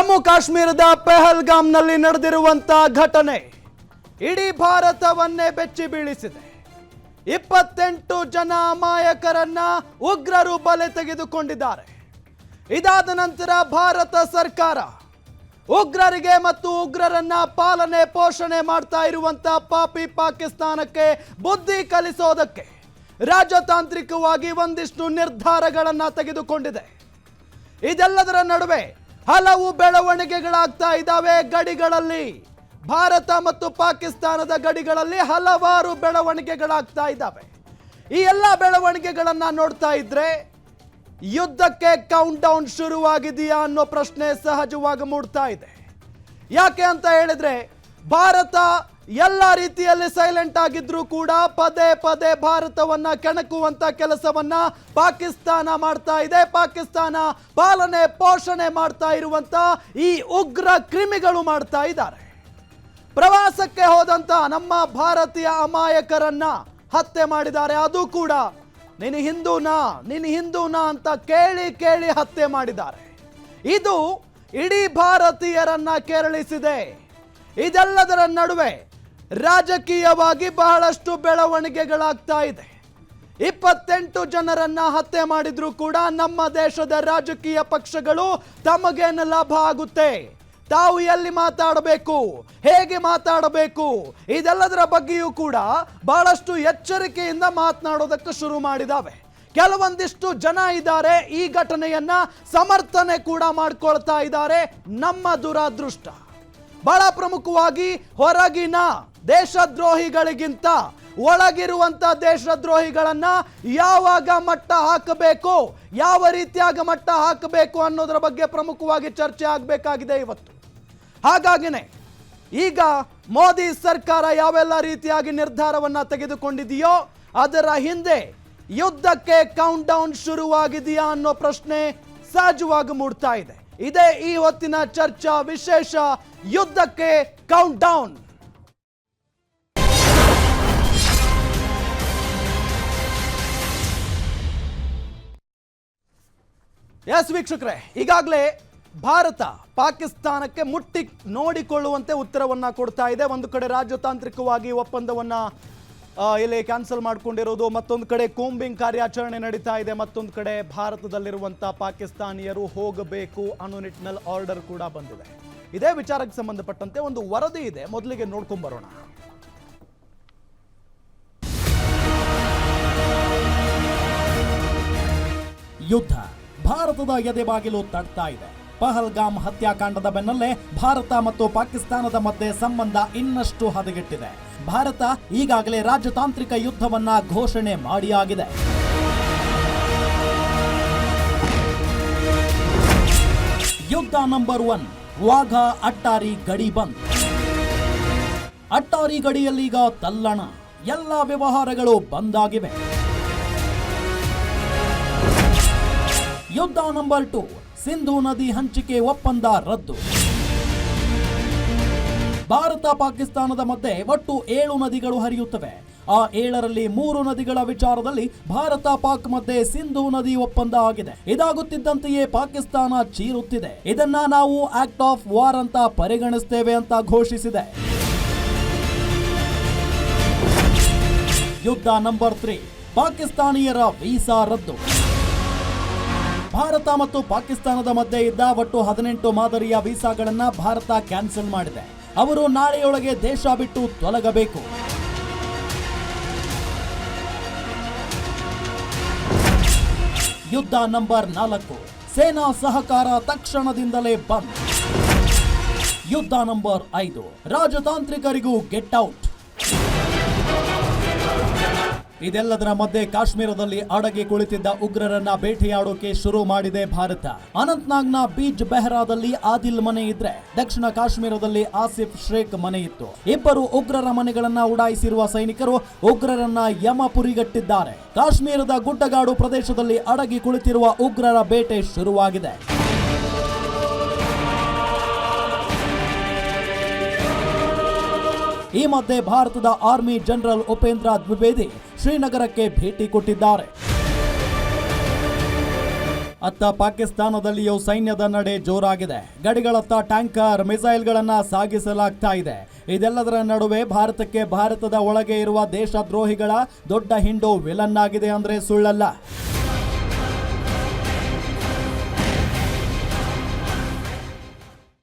ಜಮ್ಮು ಕಾಶ್ಮೀರದ ಪೆಹಲ್ಗಾಮ್ನಲ್ಲಿ ನಡೆದಿರುವಂತಹ ಘಟನೆ ಇಡೀ ಭಾರತವನ್ನೇ ಬೆಚ್ಚಿ ಬೀಳಿಸಿದೆ. ಇಪ್ಪತ್ತೆಂಟು ಜನ ಅಮಾಯಕರನ್ನ ಉಗ್ರರು ಬಲೆ ತೆಗೆದುಕೊಂಡಿದ್ದಾರೆ. ಇದಾದ ನಂತರ ಭಾರತ ಸರ್ಕಾರ ಉಗ್ರರಿಗೆ ಮತ್ತು ಉಗ್ರರನ್ನ ಪಾಲನೆ, ಪೋಷಣೆ ಮಾಡ್ತಾ ಇರುವಂತ ಪಾಪಿ ಪಾಕಿಸ್ತಾನಕ್ಕೆ ಬುದ್ಧಿ ಕಲಿಸೋದಕ್ಕೆ ರಾಜತಾಂತ್ರಿಕವಾಗಿ ಒಂದಿಷ್ಟು ನಿರ್ಧಾರಗಳನ್ನ ತೆಗೆದುಕೊಂಡಿದೆ. ಇದೆಲ್ಲದರ ನಡುವೆ ಹಲವು ಬೆಳವಣಿಗೆಗಳಾಗ್ತಾ ಇದ್ದಾವೆ ಗಡಿಗಳಲ್ಲಿ. ಭಾರತ ಮತ್ತು ಪಾಕಿಸ್ತಾನದ ಗಡಿಗಳಲ್ಲಿ ಹಲವಾರು ಬೆಳವಣಿಗೆಗಳಾಗ್ತಾ ಇದ್ದಾವೆ. ಈ ಎಲ್ಲ ಬೆಳವಣಿಗೆಗಳನ್ನು ನೋಡ್ತಾ ಇದ್ರೆ, ಯುದ್ಧಕ್ಕೆ ಕೌಂಟ್ ಡೌನ್ ಶುರುವಾಗಿದೆಯಾ ಅನ್ನೋ ಪ್ರಶ್ನೆ ಸಹಜವಾಗಿ ಮೂಡ್ತಾ ಇದೆ. ಯಾಕೆ ಅಂತ ಹೇಳಿದ್ರೆ, ಭಾರತ ಎಲ್ಲ ರೀತಿಯಲ್ಲಿ ಸೈಲೆಂಟ್ ಆಗಿದ್ರು ಕೂಡ ಪದೇ ಪದೇ ಭಾರತವನ್ನ ಕೆಣಕುವಂತ ಕೆಲಸವನ್ನ ಪಾಕಿಸ್ತಾನ ಮಾಡ್ತಾ ಇದೆ. ಪಾಕಿಸ್ತಾನ ಪಾಲನೆ, ಪೋಷಣೆ ಮಾಡ್ತಾ ಇರುವಂತ ಈ ಉಗ್ರ ಕ್ರಿಮಿಗಳು ಮಾಡ್ತಾ ಇದ್ದಾರೆ. ಪ್ರವಾಸಕ್ಕೆ ಹೋದಂತ ನಮ್ಮ ಭಾರತೀಯ ಅಮಾಯಕರನ್ನ ಹತ್ಯೆ ಮಾಡಿದ್ದಾರೆ. ಅದು ಕೂಡ ನೀನು ಹಿಂದೂನಾ ನೀನು ಹಿಂದೂನಾ ಅಂತ ಕೇಳಿ ಕೇಳಿ ಹತ್ಯೆ ಮಾಡಿದ್ದಾರೆ. ಇದು ಇಡೀ ಭಾರತೀಯರನ್ನ ಕೆರಳಿಸಿದೆ. ಇದೆಲ್ಲದರ ನಡುವೆ ರಾಜಕೀಯವಾಗಿ ಬಹಳಷ್ಟು ಬೆಳವಣಿಗೆಗಳಾಗ್ತಾ ಇದೆ. ಇಪ್ಪತ್ತೆಂಟು ಜನರನ್ನ ಹತ್ಯೆ ಮಾಡಿದ್ರು ಕೂಡ ನಮ್ಮ ದೇಶದ ರಾಜಕೀಯ ಪಕ್ಷಗಳು ತಮಗೇನು ಲಾಭ ಆಗುತ್ತೆ? ತಾವು ಎಲ್ಲಿ ಮಾತಾಡಬೇಕು? ಹೇಗೆ ಮಾತಾಡಬೇಕು? ಇದೆಲ್ಲದರ ಬಗ್ಗೆಯೂ ಕೂಡ ಬಹಳಷ್ಟು ಎಚ್ಚರಿಕೆಯಿಂದ ಮಾತನಾಡೋದಕ್ಕೆ ಶುರು ಮಾಡಿದಾವೆ. ಕೆಲವೊಂದಿಷ್ಟು ಜನ ಇದ್ದಾರೆ, ಈ ಘಟನೆಯನ್ನ ಸಮರ್ಥನೆ ಕೂಡ ಮಾಡ್ಕೊಳ್ತಾ ಇದ್ದಾರೆ ನಮ್ಮ ದುರಾದೃಷ್ಟ. ಬಹಳ ಪ್ರಮುಖವಾಗಿ ಹೊರಗಿನ ದೇಶದ್ರೋಹಿಗಳಿಗಿಂತ ಒಳಗಿರುವಂತ ದೇಶದ್ರೋಹಿಗಳನ್ನ ಯಾವಾಗ ಮಟ್ಟ ಹಾಕಬೇಕು, ಯಾವ ರೀತಿಯಾಗ ಮಟ್ಟ ಹಾಕಬೇಕು ಅನ್ನೋದರ ಬಗ್ಗೆ ಪ್ರಮುಖವಾಗಿ ಚರ್ಚೆ ಆಗಬೇಕಾಗಿದೆ ಇವತ್ತು. ಹಾಗಾಗಿನೇ ಈಗ ಮೋದಿ ಸರ್ಕಾರ ಯಾವೆಲ್ಲ ರೀತಿಯಾಗಿ ನಿರ್ಧಾರವನ್ನ ತೆಗೆದುಕೊಂಡಿದೆಯೋ ಅದರ ಹಿಂದೆ ಯುದ್ಧಕ್ಕೆ ಕೌಂಟ್ ಡೌನ್ ಶುರುವಾಗಿದೆಯಾ ಅನ್ನೋ ಪ್ರಶ್ನೆ ಸಹಜವಾಗಿ ಮೂಡ್ತಾ ಇದೆ. ಇದೇ ಈ ಹೊತ್ತಿನ ಚರ್ಚಾ ವಿಶೇಷ ಯುದ್ಧಕ್ಕೆ ಕೌಂಟ್ ಡೌನ್ ಎಸ್ ವೀಕ್ಷಕರೇ, ಈಗಾಗಲೇ ಭಾರತ ಪಾಕಿಸ್ತಾನಕ್ಕೆ ಮುಟ್ಟಿ ನೋಡಿಕೊಳ್ಳುವಂತೆ ಉತ್ತರವನ್ನ ಕೊಡ್ತಾ ಇದೆ. ಒಂದು ಕಡೆ ರಾಜತಾಂತ್ರಿಕವಾಗಿ ಒಪ್ಪಂದವನ್ನ ಇಲ್ಲಿ ಕ್ಯಾನ್ಸಲ್ ಮಾಡ್ಕೊಂಡಿರೋದು. ಮತ್ತೊಂದು ಕಡೆ ಕೂಂಬಿಂಗ್ ಕಾರ್ಯಾಚರಣೆ ನಡೀತಾ ಇದೆ. ಮತ್ತೊಂದು ಕಡೆ ಭಾರತದಲ್ಲಿರುವಂಥ ಪಾಕಿಸ್ತಾನಿಯರು ಹೋಗಬೇಕು ಅನ್ನೋ ನಿಟ್ಟಿನಲ್ಲಿ ಆರ್ಡರ್ ಕೂಡ ಬಂದಿದೆ. ಇದೇ ವಿಚಾರಕ್ಕೆ ಸಂಬಂಧಪಟ್ಟಂತೆ ಒಂದು ವರದಿ ಇದೆ. ಮೊದಲಿಗೆ ನೋಡ್ಕೊಂಡ್ ಬರೋಣ. ಯುದ್ಧ ಭಾರತದ ಎದೆಬಾಗಿಲು ತಡ್ತಾ ಇದೆ. ಪಹಲ್ಗಾಮ್ ಹತ್ಯಾಕಾಂಡದ ಬೆನ್ನಲ್ಲೇ ಭಾರತ ಮತ್ತು ಪಾಕಿಸ್ತಾನದ ಮಧ್ಯೆ ಸಂಬಂಧ ಇನ್ನಷ್ಟು ಹದಗೆಟ್ಟಿದೆ. ಭಾರತ ಈಗಾಗಲೇ ರಾಜತಾಂತ್ರಿಕ ಯುದ್ಧವನ್ನ ಘೋಷಣೆ ಮಾಡಿಯಾಗಿದೆ. ಯುದ್ಧ ನಂಬರ್ ಒನ್, ವಾಘಾ ಅಟ್ಟಾರಿ ಗಡಿ ಬಂದ್. ಅಟ್ಟಾರಿ ಗಡಿಯಲ್ಲೀಗ ತಲ್ಲಣ, ಎಲ್ಲ ವ್ಯವಹಾರಗಳು ಬಂದಾಗಿವೆ ಯುದ್ಧ ನಂಬರ್ ಟು, ಸಿಂಧು ನದಿ ಹಂಚಿಕೆ ಒಪ್ಪಂದ ರದ್ದು. ಭಾರತ ಪಾಕಿಸ್ತಾನದ ಮಧ್ಯೆ ಒಟ್ಟು ಏಳು ನದಿಗಳು ಹರಿಯುತ್ತವೆ. ಆ ಏಳರಲ್ಲಿ ಮೂರು ನದಿಗಳ ವಿಚಾರದಲ್ಲಿ ಭಾರತ ಪಾಕ್ ಮಧ್ಯೆ ಸಿಂಧು ನದಿ ಒಪ್ಪಂದ ಆಗಿದೆ. ಇದಾಗುತ್ತಿದ್ದಂತೆಯೇ ಪಾಕಿಸ್ತಾನ ಚೀರುತ್ತಿದೆ. ಇದನ್ನ ನಾವು ಆಕ್ಟ್ ಆಫ್ ವಾರ್ ಅಂತ ಪರಿಗಣಿಸ್ತೇವೆ ಅಂತ ಘೋಷಿಸಿದೆ. ಯುದ್ಧ ನಂಬರ್ ತ್ರೀ, ಪಾಕಿಸ್ತಾನಿಯರ ವೀಸಾ ರದ್ದು. ಭಾರತ ಮತ್ತು ಪಾಕಿಸ್ತಾನದ ಮಧ್ಯೆ ಇದ್ದ ಒಟ್ಟು ಹದಿನೆಂಟು ಮಾದರಿಯ ವೀಸಾಗಳನ್ನು ಭಾರತ ಕ್ಯಾನ್ಸಲ್ ಮಾಡಿದೆ. ಅವರು ನಾಳೆಯೊಳಗೆ ದೇಶ ಬಿಟ್ಟು ತೊಲಗಬೇಕು. ಯುದ್ಧ ನಂಬರ್ ನಾಲ್ಕು. ಸೇನಾ ಸಹಕಾರ ತಕ್ಷಣದಿಂದಲೇ ಬಂದ್. ಯುದ್ಧ ನಂಬರ್ ಐದು. ರಾಜತಾಂತ್ರಿಕರಿಗೂ ಗೆಟ್ ಔಟ್. ಇದೆಲ್ಲದರ ಮಧ್ಯೆ ಕಾಶ್ಮೀರದಲ್ಲಿ ಅಡಗಿ ಕುಳಿತಿದ್ದ ಉಗ್ರರನ್ನ ಭೇಟಿಯಾಡೋಕೆ ಶುರು ಮಾಡಿದೆ ಭಾರತ. ಅನಂತ್ನಾಗ್ನ ಬೀಜ್ ಬೆಹರಾದಲ್ಲಿ ಆದಿಲ್ ಮನೆ ಇದ್ರೆ ದಕ್ಷಿಣ ಕಾಶ್ಮೀರದಲ್ಲಿ ಆಸಿಫ್ ಶೇಖ್ ಮನೆ ಇತ್ತು. ಇಬ್ಬರು ಉಗ್ರರ ಮನೆಗಳನ್ನ ಉಡಾಯಿಸಿರುವ ಸೈನಿಕರು ಉಗ್ರರನ್ನ ಯಮಪುರಿಗಟ್ಟಿದ್ದಾರೆ ಕಾಶ್ಮೀರದ ಗುಡ್ಡಗಾಡು ಪ್ರದೇಶದಲ್ಲಿ ಅಡಗಿ ಕುಳಿತಿರುವ ಉಗ್ರರ ಬೇಟೆ ಶುರುವಾಗಿದೆ. ಈ ಮಧ್ಯೆ ಭಾರತದ ಆರ್ಮಿ ಜನರಲ್ ಉಪೇಂದ್ರ ದ್ವಿವೇದಿ ಶ್ರೀನಗರಕ್ಕೆ ಭೇಟಿ ಕೊಟ್ಟಿದ್ದಾರೆ. ಅತ್ತ ಪಾಕಿಸ್ತಾನದಲ್ಲಿಯೂ ಸೈನ್ಯದ ನಡೆ ಜೋರಾಗಿದೆ. ಗಡಿಗಳತ್ತ ಟ್ಯಾಂಕರ್, ಮಿಸೈಲ್ಗಳನ್ನು ಸಾಗಿಸಲಾಗ್ತಾ ಇದೆ. ಇದೆಲ್ಲದರ ನಡುವೆ ಭಾರತಕ್ಕೆ ಭಾರತದ ಒಳಗೆ ಇರುವ ದೇಶದ್ರೋಹಿಗಳ ದೊಡ್ಡ ಹಿಂಡು ವಿಲನ್ ಆಗಿದೆ ಅಂದ್ರೆ ಸುಳ್ಳಲ್ಲ.